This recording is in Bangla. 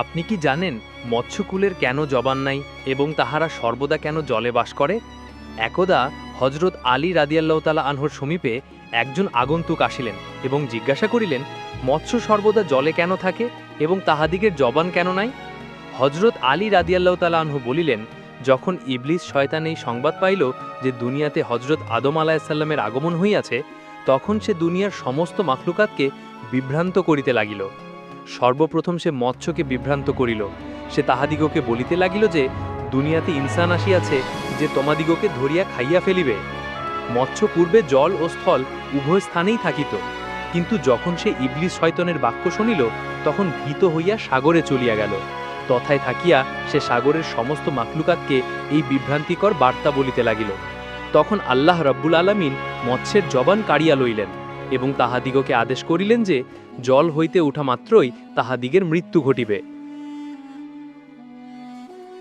আপনি কি জানেন মৎস্যকুলের কেন জবান নাই এবং তাহারা সর্বদা কেন জলে বাস করে? একদা হজরত আলী রাদিয়াল্লাহ তালা আনহর সমীপে একজন আগন্তুক আসিলেন এবং জিজ্ঞাসা করিলেন, মৎস্য সর্বদা জলে কেন থাকে এবং তাহাদিগের জবান কেন নাই? হজরত আলী রাদিয়াল্লাহ তালা আনহু বলিলেন, যখন ইবলিস শয়তান এই সংবাদ পাইল যে দুনিয়াতে হজরত আদম আলাহিসাল্লামের আগমন হইয়াছে, তখন সে দুনিয়ার সমস্ত মাখলুকাতকে বিভ্রান্ত করিতে লাগিল। সর্বপ্রথম সে মৎস্যকে বিভ্রান্ত করিল। সে তাহাদিগকে বলিতে লাগিল যে, দুনিয়াতে ইনসান আসিয়াছে যে তোমাদিগকে ধরিয়া খাইয়া ফেলিবে। মৎস্য পূর্বে জল ও স্থল উভয় স্থানেই থাকিত। কিন্তু যখন সে ইবলিস শয়তনের বাক্য শুনিল, তখন ভীত হইয়া সাগরে চলিয়া গেল। তথায় থাকিয়া সে সাগরের সমস্ত মাকলুকাতকে এই বিভ্রান্তিকর বার্তা বলিতে লাগিল। তখন আল্লাহ রব্বুল আলামিন মৎস্যের জবান কাড়িয়া লইলেন। এবং তাহাদিগকে আদেশ করিলেন যে জল হইতে উঠা মাত্রই তাহাদিগের মৃত্যু ঘটিবে।